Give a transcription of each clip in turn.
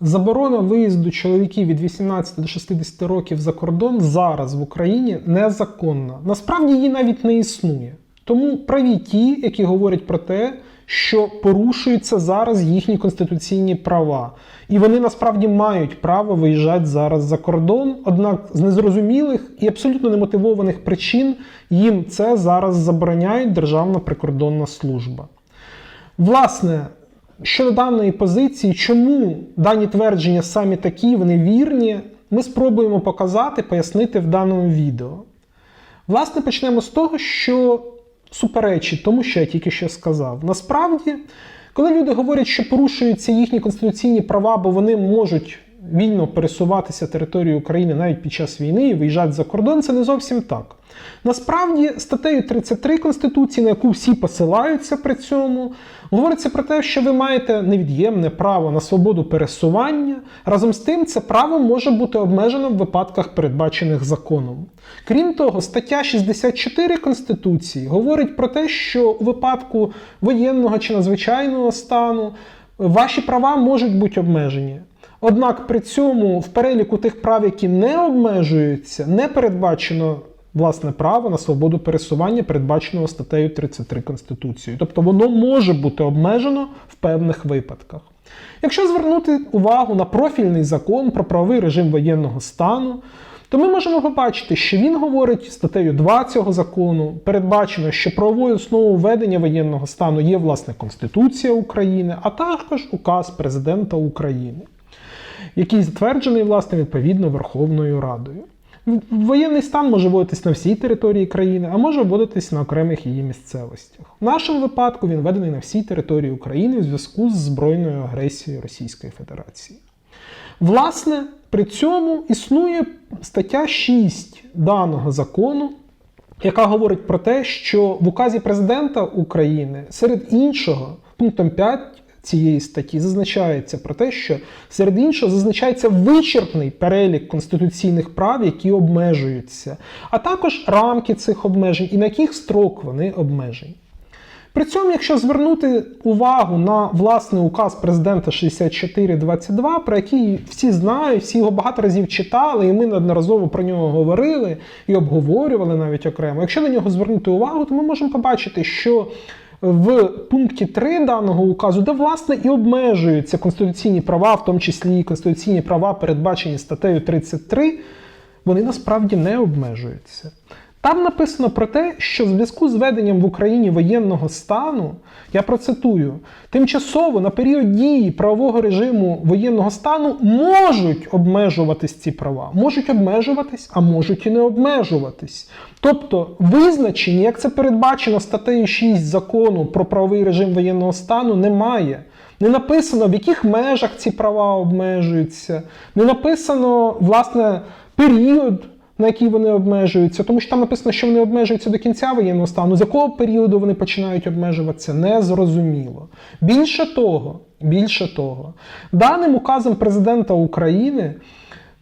Заборона виїзду чоловіків від 18 до 60 років за кордон зараз в Україні незаконна. Насправді її навіть не існує. Тому праві ті, які говорять про те, що порушуються зараз їхні конституційні права. І вони насправді мають право виїжджати зараз за кордон, однак з незрозумілих і абсолютно немотивованих причин їм це зараз забороняє Державна прикордонна служба. Власне, щодо даної позиції, чому дані твердження самі такі, вони вірні, ми спробуємо показати, пояснити в даному відео. Власне, почнемо з того, що суперечить тому, що я тільки що сказав. Насправді, коли люди говорять, що порушуються їхні конституційні права, бо вони можуть вільно пересуватися територією України навіть під час війни і виїжджати за кордон, це не зовсім так. Насправді, статтею 33 Конституції, на яку всі посилаються при цьому, говориться про те, що ви маєте невід'ємне право на свободу пересування. Разом з тим, це право може бути обмежено в випадках, передбачених законом. Крім того, стаття 64 Конституції говорить про те, що у випадку воєнного чи надзвичайного стану ваші права можуть бути обмежені. Однак при цьому в переліку тих прав, які не обмежуються, не передбачено власне право на свободу пересування, передбаченого статтею 33 Конституції. Тобто воно може бути обмежено в певних випадках. Якщо звернути увагу на профільний закон про правовий режим воєнного стану, то ми можемо побачити, що він говорить статтею 2 цього закону, передбачено, що правовою основою введення воєнного стану є власне Конституція України, а також указ президента України, який затверджений власне відповідно Верховною Радою. Воєнний стан може вводитись на всій території країни, а може вводитись на окремих її місцевостях. В нашому випадку він введений на всій території України в зв'язку з збройною агресією Російської Федерації. Власне, при цьому існує стаття 6 даного закону, яка говорить про те, що в указі президента України серед іншого, пунктом 5 цієї статті зазначається про те, що серед іншого зазначається вичерпний перелік конституційних прав, які обмежуються, а також рамки цих обмежень і на яких строк вони обмежені. При цьому, якщо звернути увагу на власний указ президента 6422, про який всі знають, всі його багато разів читали, і ми неодноразово про нього говорили і обговорювали навіть окремо. Якщо на нього звернути увагу, то ми можемо побачити, що в пункті 3 даного указу, де власне і обмежуються конституційні права, в тому числі і конституційні права, передбачені статтею 33, вони насправді не обмежуються. Там написано про те, що в зв'язку з введенням в Україні воєнного стану, я процитую, тимчасово на період дії правового режиму воєнного стану можуть обмежуватись ці права. Можуть обмежуватись, а можуть і не обмежуватись. Тобто визначення, як це передбачено статтею 6 закону про правовий режим воєнного стану, немає. Не написано, в яких межах ці права обмежуються, не написано, власне, період на який вони обмежуються, тому що там написано, що вони обмежуються до кінця воєнного стану. З якого періоду вони починають обмежуватися, не зрозуміло. Більше того, більше того, даним указом президента України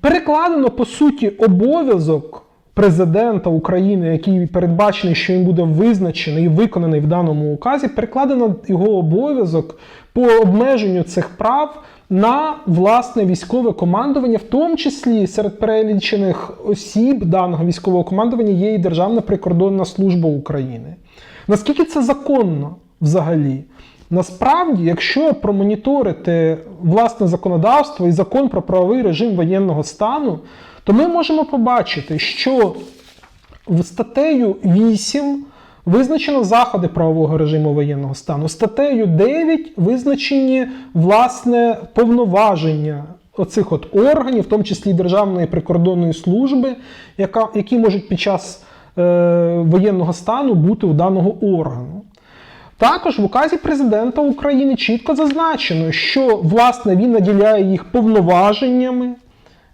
перекладено по суті обов'язок. Президента України, який передбачений, що він буде визначений і виконаний в даному указі, перекладено його обов'язок по обмеженню цих прав на власне військове командування, в тому числі серед перелічених осіб даного військового командування є і Державна прикордонна служба України. Наскільки це законно взагалі? Насправді, якщо промоніторити власне законодавство і закон про правовий режим воєнного стану, то ми можемо побачити, що в статтею 8 Визначено заходи правового режиму воєнного стану. Статтею 9 визначені власне повноваження оцих от органів, в тому числі Державної прикордонної служби, яка, які можуть під час е, воєнного стану бути у даного органу. Також в указі президента України чітко зазначено, що власне він наділяє їх повноваженнями.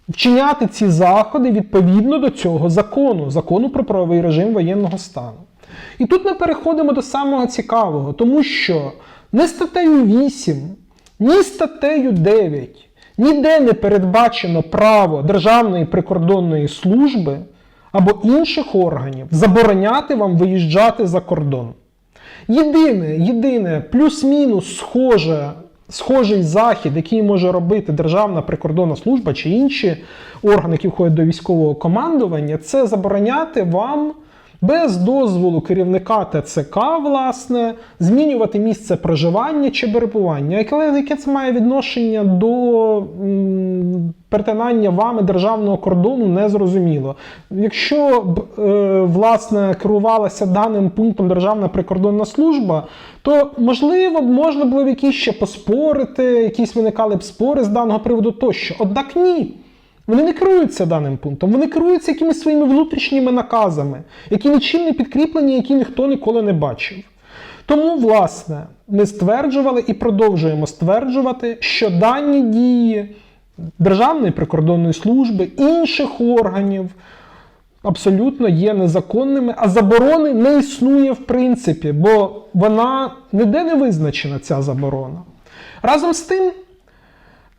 Вчиняти ці заходи відповідно до цього закону, закону про правовий режим воєнного стану. І тут ми переходимо до самого цікавого, тому що не статтею 8, ні статтею 9 ніде не передбачено право Державної прикордонної служби або інших органів забороняти вам виїжджати за кордон. Єдине, єдине, плюс-мінус схоже схожий захід, який може робити Державна прикордонна служба чи інші органи, які входять до військового командування, це забороняти вам без дозволу керівника ТЦК, власне, змінювати місце проживання чи перебування. Яке, це має відношення до перетинання вами державного кордону, незрозуміло. Якщо б е, власне керувалася даним пунктом Державна прикордонна служба, то можливо б можна було б якісь ще поспорити, якісь виникали б спори з даного приводу тощо. Однак ні. Вони не керуються даним пунктом, вони керуються якимись своїми внутрішніми наказами, які нічим не підкріплені, які ніхто ніколи не бачив. Тому, власне, ми стверджували і продовжуємо стверджувати, що дані дії Державної прикордонної служби, інших органів абсолютно є незаконними, а заборони не існує в принципі, бо вона ніде не визначена, ця заборона. Разом з тим,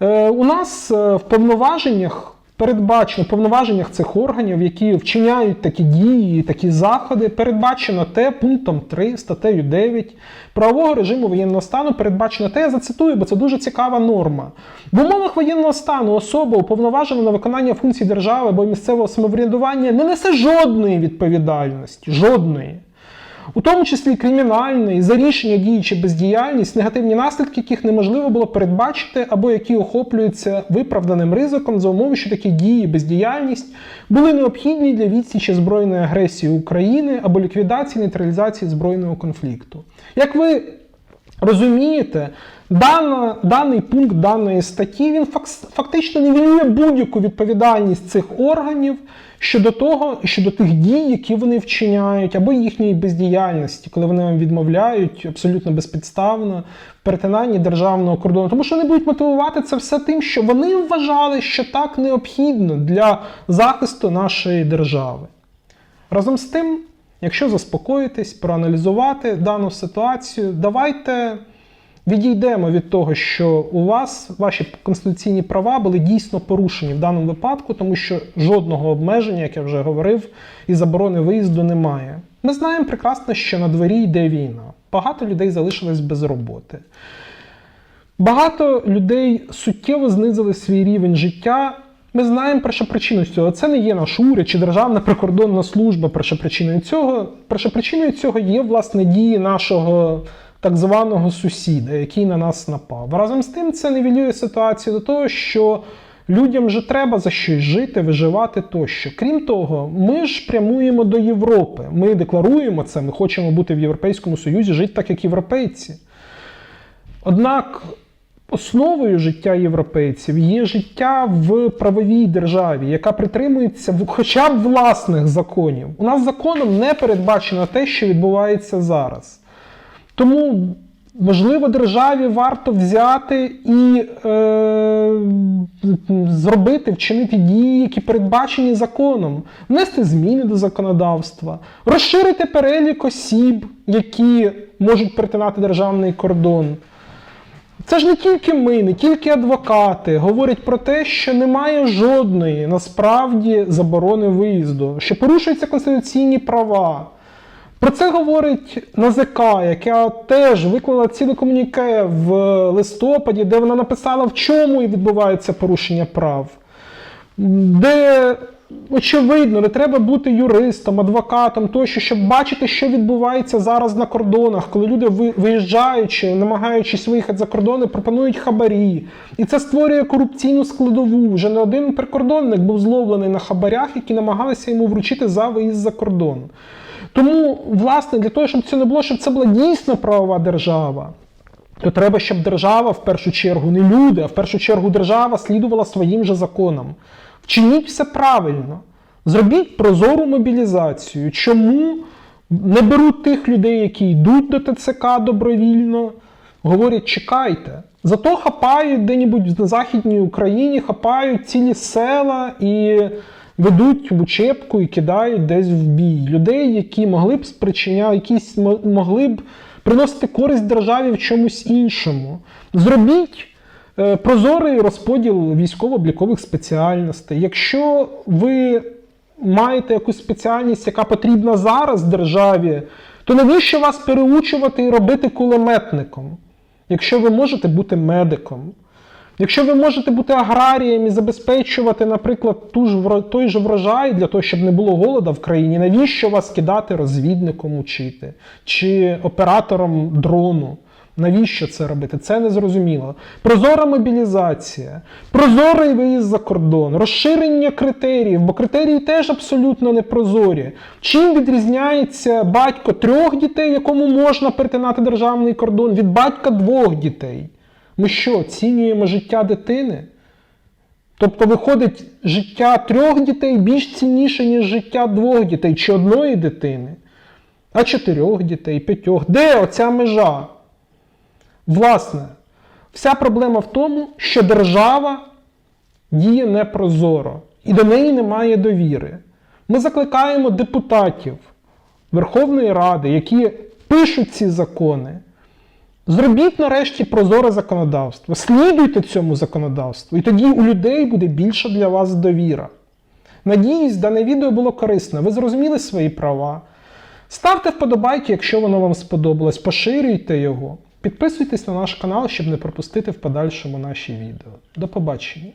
Е, У нас е, в повноваженнях передбачено в повноваженнях цих органів, які вчиняють такі дії, такі заходи, передбачено те пунктом 3 статтею 9 правового режиму воєнного стану. Передбачено те, я зацитую, бо це дуже цікава норма. В умовах воєнного стану особа, уповноважена на виконання функцій держави або місцевого самоврядування, не несе жодної відповідальності, жодної у тому числі кримінальної, за рішення дії чи бездіяльність, негативні наслідки яких неможливо було передбачити, або які охоплюються виправданим ризиком за умови, що такі дії, бездіяльність були необхідні для відсічі збройної агресії України або ліквідації нейтралізації збройного конфлікту. Як ви розумієте, дана, даний пункт даної статті він фактично нівелює будь-яку відповідальність цих органів щодо того, щодо тих дій, які вони вчиняють, або їхньої бездіяльності, коли вони вам відмовляють абсолютно безпідставно в перетинанні державного кордону. Тому що вони будуть мотивувати це все тим, що вони вважали, що так необхідно для захисту нашої держави. Разом з тим, якщо заспокоїтись, проаналізувати дану ситуацію, давайте. Відійдемо від того, що у вас ваші конституційні права були дійсно порушені в даному випадку, тому що жодного обмеження, як я вже говорив, і заборони виїзду немає. Ми знаємо прекрасно, що на дворі йде війна. Багато людей залишилось без роботи. Багато людей суттєво знизили свій рівень життя. Ми знаємо першопричину цього. Це не є наш уряд чи Державна прикордонна служба першопричиною цього. Першопричиною цього є власне дії нашого так званого сусіда, який на нас напав. Разом з тим, це нівелює ситуацію до того, що людям вже треба за щось жити, виживати тощо. Крім того, ми ж прямуємо до Європи. Ми декларуємо це, ми хочемо бути в Європейському Союзі, жити так, як європейці. Однак. Основою життя європейців є життя в правовій державі, яка притримується хоча б власних законів. У нас законом не передбачено те, що відбувається зараз. Тому, можливо, державі варто взяти і е, зробити, вчинити дії, які передбачені законом, внести зміни до законодавства, розширити перелік осіб, які можуть перетинати державний кордон. Це ж не тільки ми, не тільки адвокати говорять про те, що немає жодної насправді заборони виїзду, що порушуються конституційні права. Про це говорить НАЗК, яка теж виклала ціле комуніке в листопаді, де вона написала, в чому і відбувається порушення прав, де, очевидно, не треба бути юристом, адвокатом, тощо, щоб бачити, що відбувається зараз на кордонах, коли люди, виїжджаючи, намагаючись виїхати за кордони, пропонують хабарі. І це створює корупційну складову. Вже не один прикордонник був зловлений на хабарях, які намагалися йому вручити за виїзд за кордон. Тому, власне, для того, щоб це не було, щоб це була дійсно правова держава, то треба, щоб держава в першу чергу, не люди, а в першу чергу держава слідувала своїм же законам. Вчиніть все правильно. Зробіть прозору мобілізацію. Чому не беруть тих людей, які йдуть до ТЦК добровільно? Говорять, чекайте. Зато хапають де-небудь на Західній Україні, хапають цілі села і ведуть в учебку і кидають десь в бій. Людей, які могли б спричиняти, якісь могли б приносити користь державі в чомусь іншому. Зробіть прозорий розподіл військово-облікових спеціальностей. Якщо ви маєте якусь спеціальність, яка потрібна зараз державі, то навіщо вас переучувати і робити кулеметником? якщо ви можете бути медиком, якщо ви можете бути аграрієм і забезпечувати, наприклад, ту ж той же врожай для того, щоб не було голода в країні, навіщо вас кидати розвідником учити чи оператором дрону? Навіщо це робити? Це незрозуміло. Прозора мобілізація, прозорий виїзд за кордон, розширення критеріїв, бо критерії теж абсолютно непрозорі. Чим відрізняється батько трьох дітей, якому можна перетинати державний кордон, від батька двох дітей? Ми що, оцінюємо життя дитини? Тобто виходить життя трьох дітей більш цінніше, ніж життя двох дітей чи одної дитини, а чотирьох дітей, п'ятьох. Де оця межа? Власне, вся проблема в тому, що держава діє непрозоро і до неї немає довіри. Ми закликаємо депутатів Верховної Ради, які пишуть ці закони. Зробіть нарешті прозоре законодавство, слідуйте цьому законодавству, і тоді у людей буде більша для вас довіра. Надіюсь, дане відео було корисно. Ви зрозуміли свої права. Ставте вподобайки, якщо воно вам сподобалось, поширюйте його. Підписуйтесь на наш канал, щоб не пропустити в подальшому наші відео. До побачення!